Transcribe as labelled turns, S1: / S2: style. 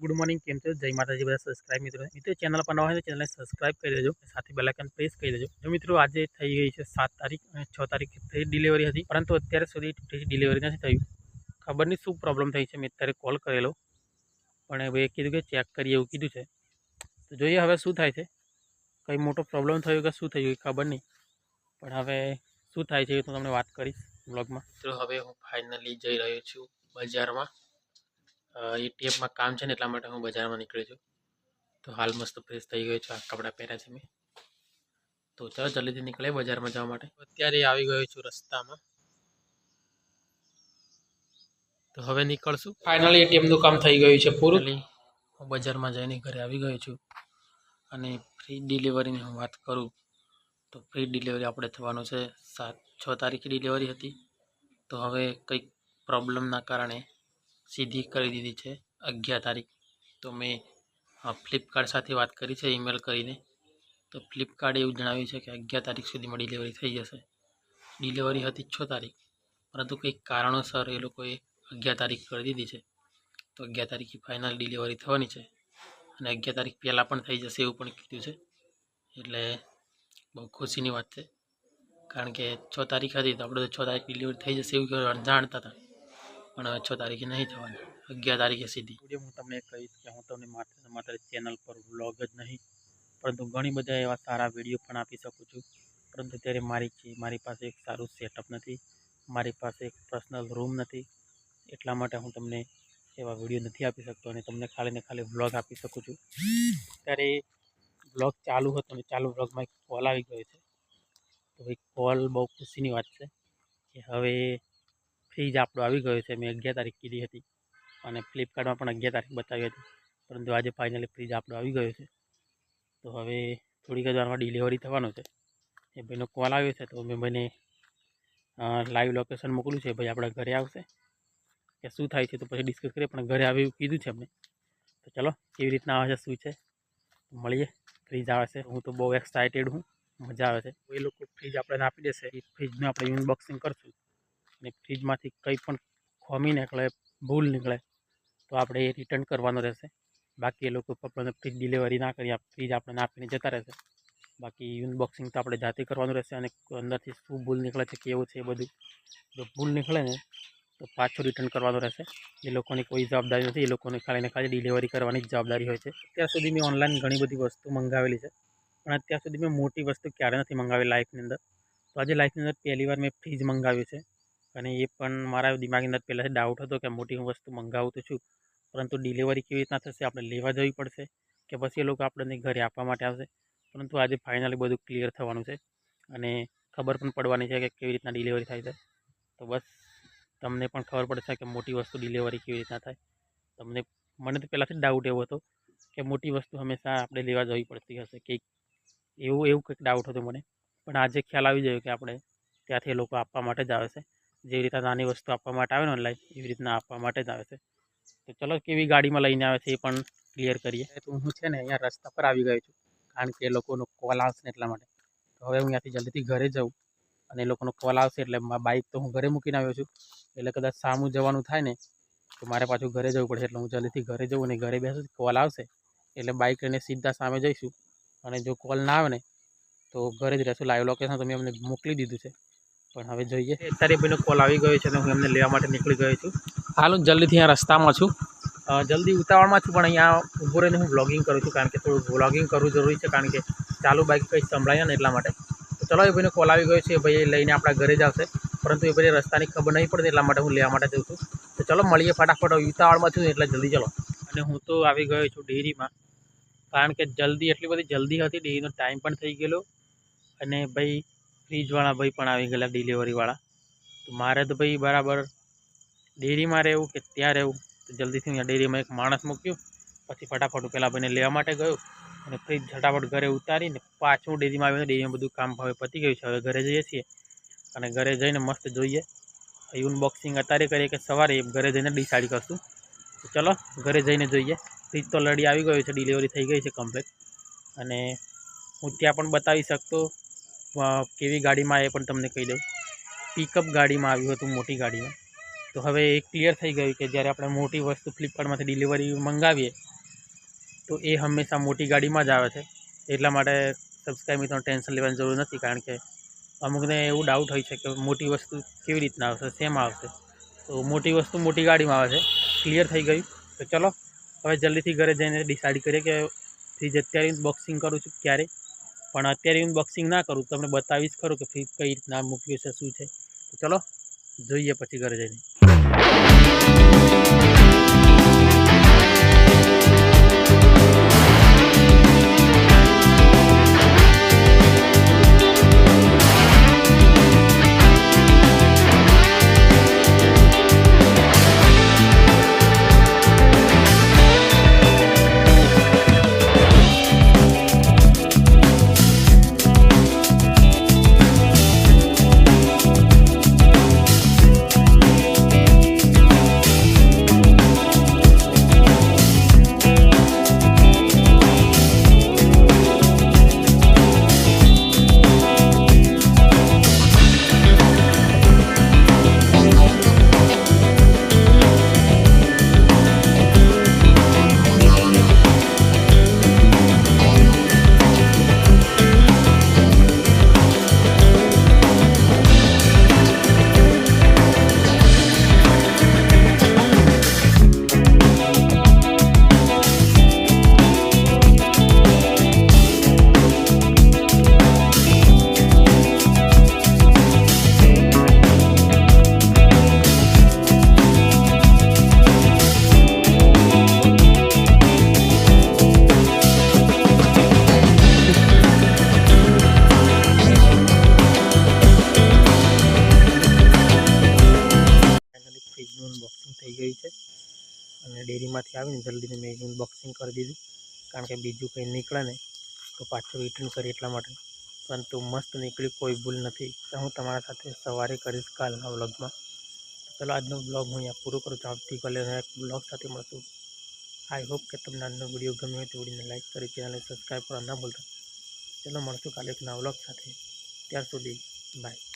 S1: Good morning, કેમ છો? જય માતાજી, બધા સબસ્ક્રાઇબ મિત્રો. મિત્રો ચેનલ પર નવા હોય તો ચેનલને સબસ્ક્રાઇબ કરી દેજો સાથે બેલાઇકન પ્રેસ કરી દેજો. જો મિત્રો, આજે થઈ ગઈ છે સાત તારીખ અને છ તારીખ ફ્રી ડિલિવરી હતી, પરંતુ અત્યાર સુધી ફ્રી ડિલિવરી નથી થયું. ખબર નહીં શું પ્રોબ્લેમ થઈ છે, મેં અત્યારે કોલ કરેલો. પણ હવે એ કીધું કે ચેક કરીએ એવું કીધું છે. તો જોઈએ હવે શું થાય છે. કંઈ મોટો પ્રોબ્લેમ થયો કે શું થયું ખબર નહીં. પણ હવે શું થાય છે એ તો તમને વાત કરીશ બ્લોગમાં તો હવે હું ફાઇનલી જઈ રહ્યો છું બજારમાં. એટીએમમાં કામ છે ને એટલા માટે હું બજારમાં નીકળ્યો છું. તો હાલ મસ્ત ફ્રેશ થઈ ગયો છું આ કપડાં પહેર્યા છે મેં. તો ચાલો જલ્દીથી નીકળે બજારમાં જવા માટે. અત્યારે આવી ગયો છું રસ્તામાં. તો હવે નીકળશું. ફાઇનલી એટીએમનું કામ થઈ ગયું છે પૂરું. હું બજારમાં જઈને ઘરે આવી ગયો છું. અને ફ્રી ડિલિવરીની હું વાત કરું તો ફ્રી ડિલિવરી આપણે થવાનું છે સાત છ તારીખે ડિલિવરી હતી. તો હવે કંઈક પ્રોબ્લેમના કારણે સીધી કરી દીધી છે અગિયાર તારીખ. તો મેં ફ્લિપકાર્ટ સાથે વાત કરી છે ઈમેલ કરીને. તો ફ્લિપકાર્ટે એવું જણાવ્યું છે કે અગિયાર તારીખ સુધીમાં ડિલિવરી થઈ જશે. ડિલિવરી હતી છ તારીખ, પરંતુ કંઈક કારણોસર એ લોકોએ અગિયાર તારીખ કરી દીધી છે. તો અગિયાર તારીખે ફાઇનલ ડિલિવરી થવાની છે અને અગિયાર તારીખ પહેલાં પણ થઈ જશે એવું પણ કીધું છે. એટલે બહુ ખુશીની વાત છે. કારણ કે છ તારીખ હતી તો આપણે તો છ તારીખ ડિલિવરી થઈ જશે એવું જાણતા હતા. પણ છ તારીખે નહીં થવાની, અગિયાર તારીખે સીધી. વીડિયો હું તમને કહીશ કે હું તમને માત્ર માત્ર ચેનલ પર વ્લોગ જ નહીં, પરંતુ ઘણી બધા એવા સારા વીડિયો પણ આપી શકું છું. પરંતુ અત્યારે મારી મારી પાસે એક સારું સેટઅપ નથી, મારી પાસે એક પર્સનલ રૂમ નથી, એટલા માટે હું તમને એવા વીડિયો નથી આપી શકતો અને તમને ખાલી ને ખાલી વ્લોગ આપી શકું છું. ત્યારે વ્લોગ ચાલુ હતો અને ચાલુ વ્લોગમાં એક કોલ આવી ગયો છે. તો એ કોલ બહુ ખુશીની વાત છે કે હવે ફ્રીજ આપણો આવી ગયો છે. મેં અગિયાર તારીખ કીધી હતી અને ફ્લિપકાર્ટમાં પણ અગિયાર તારીખ બતાવી હતી. પરંતુ આજે ફાઇનલી ફ્રીજ આપણો આવી ગયો છે. તો હવે થોડીક જ વારમાં ડિલિવરી થવાનું છે. એ ભાઈનો કોલ આવ્યો છે તો મેં ભાઈને લાઈવ લોકેશન મોકલ્યું છે. ભાઈ આપણા ઘરે આવશે. કે શું થાય છે તો પછી ડિસ્કસ કરીએ. પણ ઘરે આવી કીધું છે અમને. તો ચલો, કેવી રીતના આવે છે, શું છે? મળીએ. ફ્રીજ આવે છે. હું તો બહુ એક્સાઇટેડ હું. મજા આવે છે. એ લોકો ફ્રીજ આપણને આપી દેશે. એ ફ્રીજનું આપણે અનબોક્સિંગ કરશું. અને ફ્રીજમાંથી કંઈ પણ ખોમી નીકળે, ભૂલ નીકળે, તો આપણે એ રિટર્ન કરવાનો રહેશે. બાકી એ લોકો આપણને ફ્રીજ ડિલિવરી ના કરી ફ્રીજ આપણને આપીને જતા રહેશે. બાકી અનબોક્સિંગ તો આપણે જાતે કરવાનું રહેશે અને અંદરથી શું ભૂલ નીકળે છે, કેવું છે એ બધું. જો ભૂલ નીકળે ને, તો પાછું રિટર્ન કરવાનું રહેશે. એ લોકોની કોઈ જવાબદારી નથી, એ લોકોને ખાલી ને ખાલી ડિલિવરી કરવાની જ જવાબદારી હોય છે. અત્યાર સુધી મેં ઓનલાઈન ઘણી બધી વસ્તુ મંગાવેલી છે, પણ અત્યાર સુધી મેં મોટી વસ્તુ ક્યારે નથી મંગાવી લાઈફની અંદર. તો આજે લાઈફની અંદર પહેલી વાર મેં ફ્રીજ મંગાવ્યું છે. અને એ પણ મારા દિમાગની અંદર પહેલાંથી ડાઉટ હતો કે મોટી હું વસ્તુ મંગાવું તો છું પરંતુ ડિલિવરી કેવી રીતના થશે? આપણે લેવા જવી પડશે કે પછી એ લોકો આપણને ઘરે આપવા માટે આવશે? પરંતુ આજે ફાઇનલી બધું ક્લિયર થવાનું છે અને ખબર પણ પડવાની છે કે કેવી રીતના ડિલિવરી થાય છે. તો બસ, તમને પણ ખબર પડશે કે મોટી વસ્તુ ડિલિવરી કેવી રીતના થાય. તમને, મને તો પહેલાંથી ડાઉટ એવો હતો કે મોટી વસ્તુ હંમેશા આપણે લેવા જવી પડતી હશે. કંઈક એવું એવું કંઈક ડાઉટ હતો મને. પણ આજે ખ્યાલ આવી ગયો કે આપણે ત્યાંથી એ લોકો આપવા માટે જ આવે છે. જેવી રીતના નાની વસ્તુ આપવા માટે આવે ને ઓનલાઈન એવી રીતના આપવા માટે જ આવે છે. તો ચલો કેવી ગાડીમાં લઈને આવે છે એ પણ ક્લિયર કરીએ. તો હું છે ને અહીંયા રસ્તા પર આવી ગયો છું, કારણ કે એ લોકોનો કોલ આવશે એટલા માટે. તો હવે હું ત્યાંથી જલ્દીથી ઘરે જાઉં અને એ લોકોનો કોલ આવશે એટલે બાઇક તો હું ઘરે મૂકીને આવ્યો છું. એટલે કદાચ સામું જવાનું થાય ને, તો મારે પાછું ઘરે જવું પડશે, એટલે હું જલ્દીથી ઘરે જઉં અને ઘરે બેસું કોલ આવશે. એટલે બાઇક લઈને સીધા સામે જઈશું. અને જો કોલ ના આવે ને, તો ઘરે જ રહેશું. લાઈવ લોકેશન તો મેં અમને મોકલી દીધું છે. પણ હવે જોઈએ. અત્યારે ભાઈનો કોલ આવી ગયો છે અને હું એમને લેવા માટે નીકળી ગયો છું. હાલ હું જલ્દીથી અહીંયા રસ્તામાં છું. જલ્દી ઉતાવળમાં છું પણ અહીંયા ઊભો રહીને હું બ્લોગિંગ કરું છું કારણ કે થોડું વ્લોગિંગ કરવું જરૂરી છે કારણ કે ચાલુ બાઇક કંઈ સંભળાય ને એટલા માટે. તો ચલો એ ભાઈનો કોલ આવી ગયો છે એ ભાઈ લઈને આપણા ઘરે જ આવશે. પરંતુ એ ભાઈ રસ્તાની ખબર નહીં પડતી એટલા માટે હું લેવા માટે જઉં છું. તો ચલો મળીએ ફટાફટ. ઉતાવળમાં છું એટલે જલ્દી ચલો. અને હું તો આવી ગયો છું ડેરીમાં કારણ કે જલ્દી એટલી બધી જલ્દી હતી ડેરીનો ટાઈમ પણ થઈ ગયેલો. અને ભાઈ ફ્રીજવાળા ભાઈ પણ આવી ગયેલા ડિલિવરીવાળા તો મારે તો ભાઈ બરાબર ડેરીમાં રહેવું કે ત્યાં રહેવું? તો જલ્દીથી અહીંયા ડેરીમાં એક માણસ મૂક્યું. પછી ફટાફટ પેલા ભાઈને લેવા માટે ગયો અને ફ્રીજ ફટાફટ ઘરે ઉતારીને પાછું ડેરીમાં આવ્યું. ડેરીમાં બધું કામ હવે પતી ગયું છે. હવે ઘરે જઈએ છીએ અને ઘરે જઈને મસ્ત જોઈએ. અનબોક્સિંગ અત્યારે કરીએ કે સવારે ઘરે જઈને ડિસાઇડ કરશું. તો ચલો, ઘરે જઈને જોઈએ. ફ્રીજ તો લડી આવી ગયું છે. ડિલિવરી થઈ ગઈ છે કમ્પ્લીટ અને હું ત્યાં પણ બતાવી શકતો કેવી ગાડીમાં એ પણ તમને કહી દઉં. પિકઅપ ગાડીમાં આવ્યું હતું, મોટી ગાડીમાં. તો હવે એ ક્લિયર થઈ ગયું કે જ્યારે આપણે મોટી વસ્તુ ફ્લિપકાર્ટમાંથી ડિલિવરી મંગાવીએ, તો એ હંમેશા મોટી ગાડીમાં જ આવે છે. એટલા માટે સબસ્ક્રાઈબ મિત્રો ટેન્શન લેવાની જરૂર નથી, કારણ કે અમુકને એવું ડાઉટ હોય છે કે મોટી વસ્તુ કેવી રીતના આવશે, શેમ આવશે. તો મોટી વસ્તુ મોટી ગાડીમાં આવે છે. ક્લિયર થઈ ગયું. તો ચલો, હવે જલ્દીથી ઘરે જઈને ડિસાઇડ કરીએ કે ફ્રીજ અત્યારે બોક્સિંગ કરું છું ક્યારે. પણ અત્યારે હું બોક્સિંગ ના કરું. તમને બતાવીશ ખરું કે ફ્રીજ કઈ રીતના મૂક્યું છે, શું છે. ચલો, જોઈએ પછી ઘરે જઈને. ફ્રીજનું અનબોક્સિંગ થઈ ગયું છે. અને ડેરીમાંથી આવીને જલ્દીને મેં અનબોક્સિંગ કરી દીધું. કારણ કે બીજું કંઈ નીકળે ને તો પાછું રિટર્ન કરી એટલા માટે. પરંતુ મસ્ત નીકળી, કોઈ ભૂલ નથી. હું તમારા સાથે સવારે કરીશ કાલના વ્લોગમાં તો ચલો આજનો બ્લોગ હું અહીંયા પૂરો કરું છું. આવતીકાલે એક બ્લોગ સાથે મળશું. આઈ હોપ કે તમને આજનો વીડિયો ગમ્યો હોય તો વિડીયોને લાઈક કરી ચેનલને સબસ્ક્રાઈબ કરવા ના ભૂલતા. ચલો મળશું કાલે એક નવા વ્લોગ સાથે. ત્યાર સુધી બાય